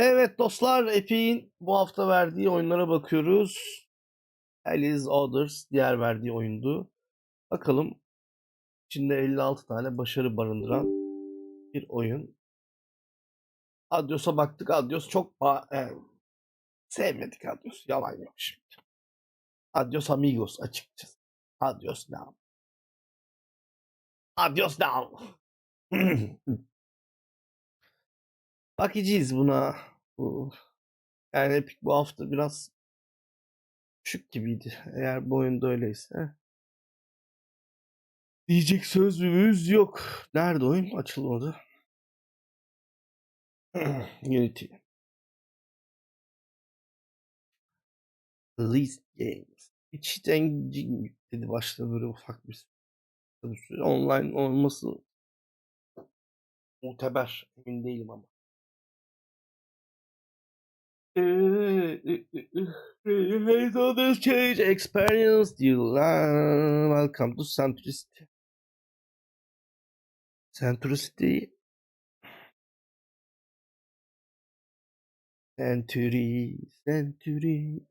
Evet dostlar Epic'in bu hafta verdiği oyunlara bakıyoruz. Alice Others diğer verdiği oyundu. Bakalım içinde 56 tane başarı barındıran bir oyun. Adios'a baktık. Adios çok e, sevmedik Adios. Yalan yok şimdi. Adios amigos açıkçası. Adios now. Adios now. Bakacağız buna. Bu. Yani Epic bu hafta biraz düşük gibiydi. Eğer bu oyunda öyleyse. Diyecek sözümüz yok. Nerede oyun? Açılmadı. Unity. Release Games. İç engine dedi başta böyle ufak bir. Online olması muteber. Emin değilim ama. Hey, all this change experience you learn. Welcome to Centricity. Centricity. Century, Century.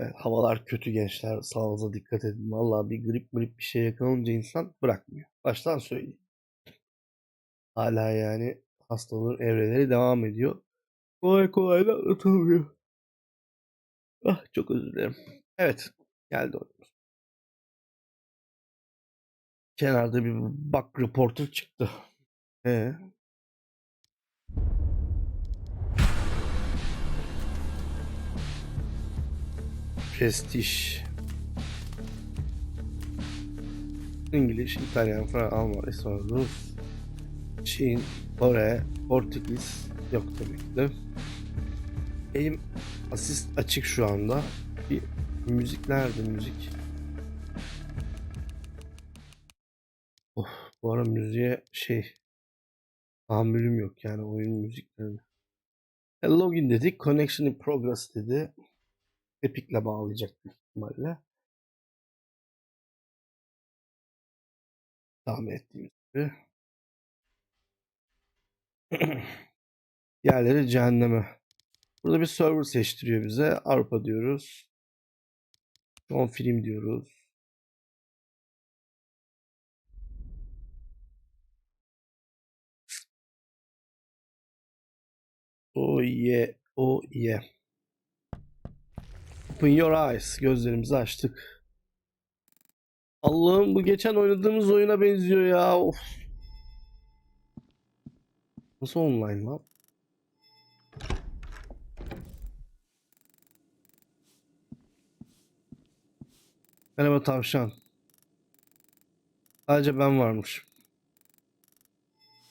Evet, havalar kötü gençler. Sağlığınıza dikkat edin. Vallahi bir grip grip bir şey yakalanınca insan bırakmıyor. Baştan söyleyeyim. Hala yani hastalığın evreleri devam ediyor. Kolay kolay da atılmıyor. Ah çok özür dilerim. Evet geldi oyunumuz. Kenarda bir bug reporter çıktı. Ee, Prestige. İngiliz, İtalyan, Fransız, Alman, İspanyol, Rus, Çin, Kore, Portekiz yok tabii ki de. Benim asist açık şu anda. Bir müzik nerede müzik? Of, bu ara müziğe şey tahammülüm yok yani oyun müziklerine. E, login dedik. Connection in progress dedi. Epic'le bağlayacak büyük ihtimalle. Tahmin ettiğimiz gibi. Yerleri cehenneme. Burada bir server seçtiriyor bize. Avrupa diyoruz. Son film diyoruz. Oh yeah, oh yeah. Open your eyes. Gözlerimizi açtık. Allah'ım bu geçen oynadığımız oyuna benziyor ya. Of. Nasıl online lan? Merhaba tavşan. Sadece ben varmış.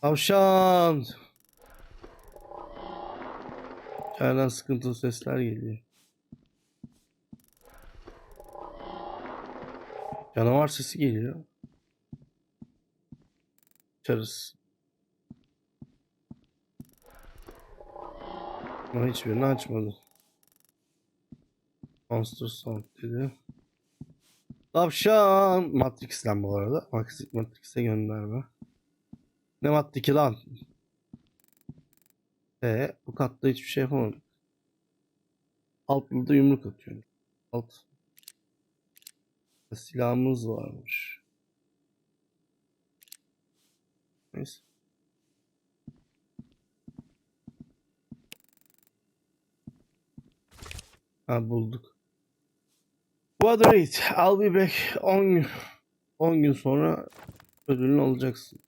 Tavşan. İçeriden sıkıntılı sesler geliyor. Canavar sesi geliyor. Açarız. Ama hiçbirini açmadı. Monster Sound dedi. Tavşan. Matrix'ten bu arada. Matrix, Matrix'e gönderme. Ne Matrix'i lan? E bu katta hiçbir şey yapamadık. Altında yumruk atıyor. Alt. Silahımız varmış. Neyse. Ha bulduk. What rate? I'll be back 10 gün. 10 gün sonra ödülünü alacaksın.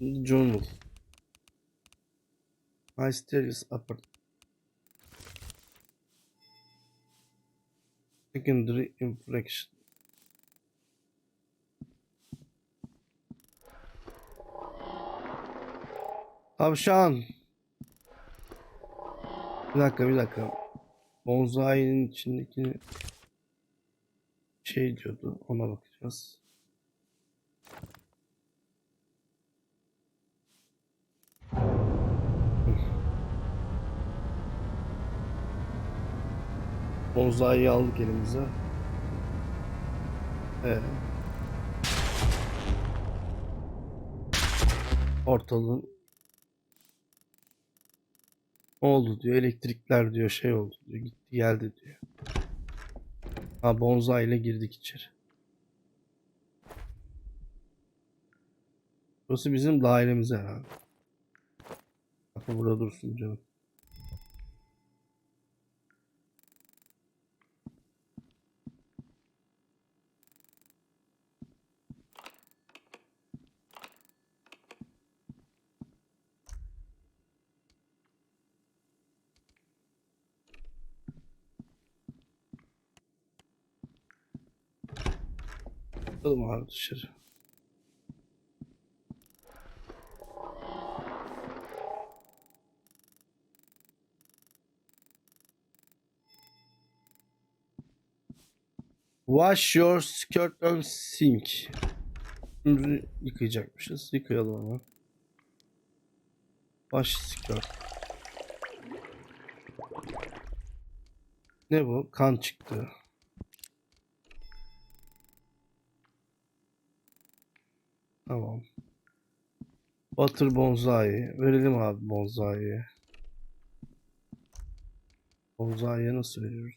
Journal. Mysterious Upper. Secondary infraction. Tavşan. Bir dakika bir dakika. Bonsai'nin içindeki şey diyordu. Ona bakacağız. Bonsai'yi aldık elimize. Evet. Ortalığın oldu diyor. Elektrikler diyor şey oldu diyor. Gitti geldi diyor. Ha bonsai ile girdik içeri. Burası bizim dairemiz herhalde. Bakın burada dursun canım. Bakalım abi dışarı. Wash your skirt and sink. Üstümüzü yıkayacakmışız. Yıkayalım hemen. Wash skirt. Ne bu? Kan çıktı. Tamam. Batır bonsai. Verelim abi bonsai'ye. Bonsai'ye nasıl veriyoruz?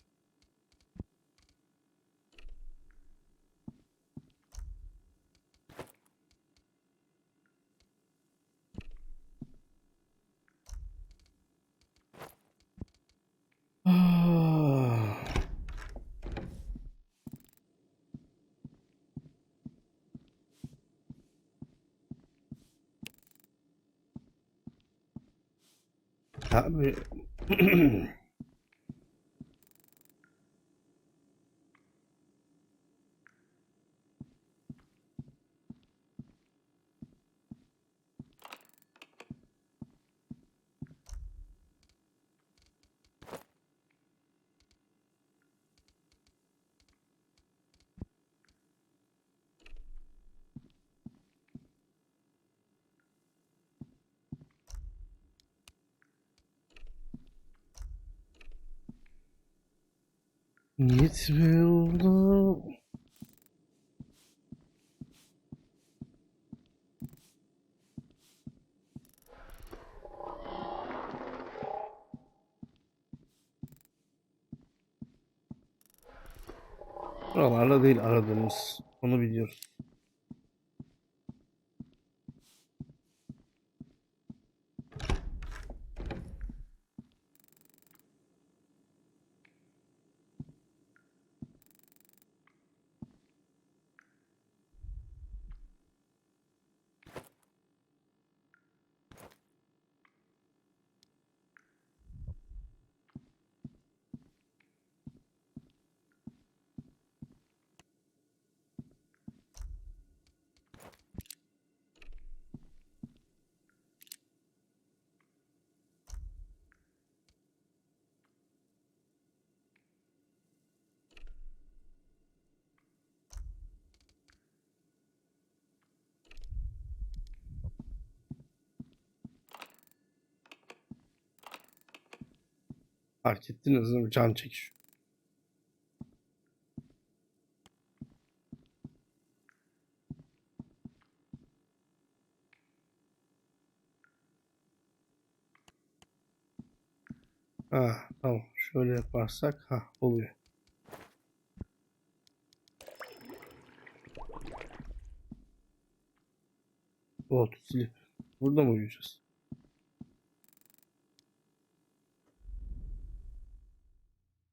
Abi Gitme yolda. Buralarda değil aradığımız. Onu biliyoruz. Fark ettiniz mi? Can çekiş. Ha, tamam. Şöyle yaparsak ha oluyor. To sleep. Burada mı uyuyacağız?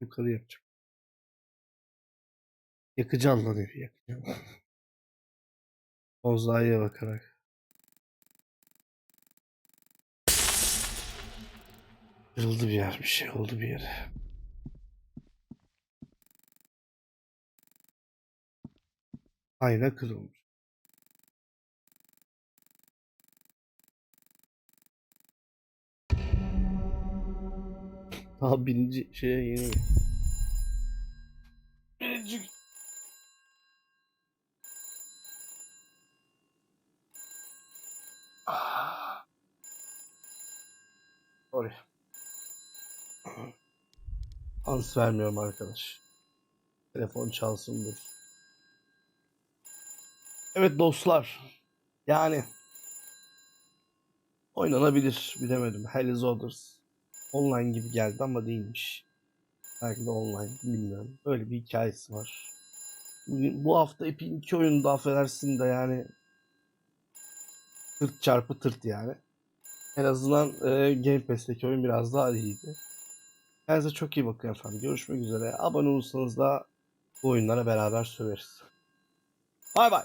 Yukarı yapacağım. Yakacağım lan evi yakacağım. Bozlayıya bakarak. Kırıldı bir yer, bir şey oldu bir yere. Ayna kırılmış. Daha birinci şeye yeni. Birinci Ah. Sorry. Ans vermiyorum arkadaş. Telefon çalsın dur. Evet dostlar. Yani oynanabilir bilemedim. Hell is Others. Online gibi geldi ama değilmiş. Belki de online bilmiyorum. Öyle bir hikayesi var. Bugün, bu hafta Epic'in iki oyunu da affedersin de yani tırt çarpı tırt yani. En azından e, Game Pass'teki oyun biraz daha iyiydi. Kendinize çok iyi bakın efendim. Görüşmek üzere. Abone olursanız da bu oyunlara beraber söveriz. Bay bay.